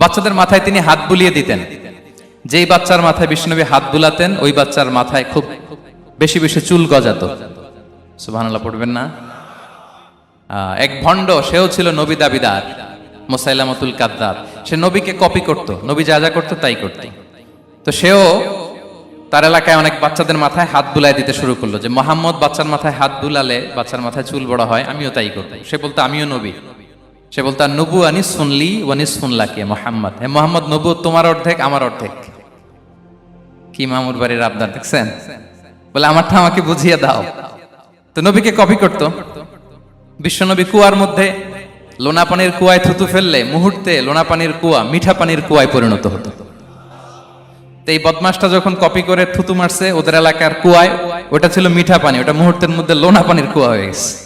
বাচ্চাদের মাথায় তিনি হাত বুলিয়ে দিতেন। যেই বাচ্চার মাথায় বিষ্ণুনবী হাত বুলাতেন, ওই বাচ্চার মাথায় খুব বেশি বেশি চুল গজাত। সুবহানাল্লাহ, পড়বেন না? এক ভণ্ড, সেও ছিল নবী দাবিদার, মোসাইলামতুল কাদ্দাব। সে নবীকে কপি করত। নবী যা যা করতো তাই করত। তো সেও তার এলাকায় অনেক বাচ্চাদের মাথায় হাত বুলাই দিতে শুরু করল যে, মোহাম্মদ বাচ্চার মাথায় হাত বুলালে বাচ্চার মাথায় চুল বড় হয়, আমিও তাই করব। সে বলতো, আমিও নবী। সে বলতো নবু আনিস শুনলি ওয়ানিস শুনলাকে মোহাম্মদ। হে মোহাম্মদ নবু তোমার অর্ধেক, আমার অর্ধেক। কি মামুর বাড়ির আবদার, দেখছেন? বলে, আমারটা আমাকে বুঝিয়ে দাও। তো নবীকে কপি করত। বিশ্বনবী কুয়ার মধ্যে লোনা পানির কুয়ায় থুতু ফেললে মুহূর্তে লোনা পানির কুয়া মিঠা পানির কুয়ায় পরিণত হতো। তো এই বদমাসটা যখন কপি করে থুতু মারছে, ওদের এলাকার কুয়ায়, ওটা ছিল মিঠা পানি ওটা মুহূর্তের মধ্যে লোনা পানির কুয়া হয়ে গেছে।